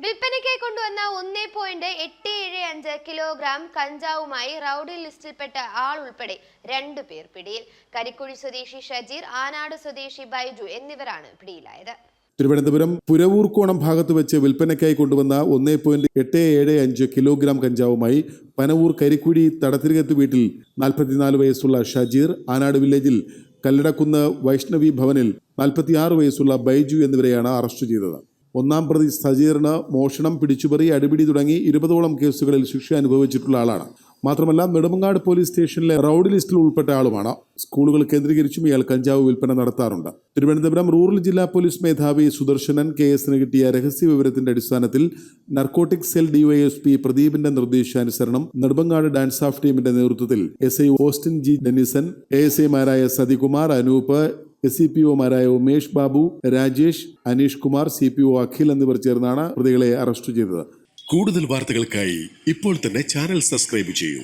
വിൽപ്പനയ്ക്കായി കൊണ്ടുവന്ന ഒന്നേ പോയിന്റ് എട്ട് ഏഴ് അഞ്ച് കിലോഗ്രാം കഞ്ചാവുമായി റൌഡി ലിസ്റ്റിൽപ്പെട്ട ആൾ ഉൾപ്പെടെ രണ്ടു പേർ പിടിയിൽ. കരിക്കുഴി സ്വദേശി ഷജീർ ആനാട് സ്വദേശി ബൈജു എന്നിവരാണ് പിടിയിലായത്. തിരുവനന്തപുരം പുരവൂർക്കോണം ഭാഗത്ത് വെച്ച് വിൽപ്പനയ്ക്കായി കൊണ്ടുവന്ന ഒന്നേ പോയിന്റ് എട്ട് ഏഴ് അഞ്ച് കിലോഗ്രാം കഞ്ചാവുമായി പനവൂർ കരിക്കുഴി തടത്തിരികത്ത് വീട്ടിൽ നാൽപ്പത്തിനാല് വയസ്സുള്ള ഷജീർ ആനാട് വില്ലേജിൽ കല്ലടക്കുന്ന് വൈഷ്ണവി ഭവനിൽ നാൽപ്പത്തിയാറ് വയസ്സുള്ള ബൈജു എന്നിവരെയാണ് അറസ്റ്റ് ചെയ്തത്. ഒന്നാം പ്രതി സജീറിന് മോഷണം പിടിച്ചുപറി അടിപിടി തുടങ്ങി ഇരുപതോളം കേസുകളിൽ ശിക്ഷ അനുഭവിച്ചിട്ടുള്ള ആളാണ്. മാത്രമല്ല നെടുമങ്ങാട് പോലീസ് സ്റ്റേഷനിലെ റൌഡ് ലിസ്റ്റിൽ ഉൾപ്പെട്ട ആളുമാണ്. സ്കൂളുകൾ കേന്ദ്രീകരിച്ചും ഇയാൾ കഞ്ചാവ് വിൽപ്പന നടത്താറുണ്ട്. തിരുവനന്തപുരം റൂറൽ ജില്ലാ പോലീസ് മേധാവി സുദർശനൻ കെ എസിന് കിട്ടിയ രഹസ്യ വിവരത്തിന്റെ അടിസ്ഥാനത്തിൽ നർക്കോട്ടിക് സെൽ ഡിവൈഎസ്പി പ്രദീപിന്റെ നിർദ്ദേശാനുസരണം നെടുമങ്ങാട് ഡാൻസ് ഓഫ് ടീമിന്റെ നേതൃത്വത്തിൽ S I Austin G Dennison A S ഐമാരായ Sathikumar Anoop S C P ഒമാരായ Umesh Babu Rajesh Aneesh Kumar C P O Akhil എന്നിവർ ചേർന്നാണ് പ്രതികളെ അറസ്റ്റ് ചെയ്തത്. കൂടുതൽ വാർത്തകൾക്കായി ഇപ്പോൾ തന്നെ ചാനൽ സബ്സ്ക്രൈബ് ചെയ്യൂ.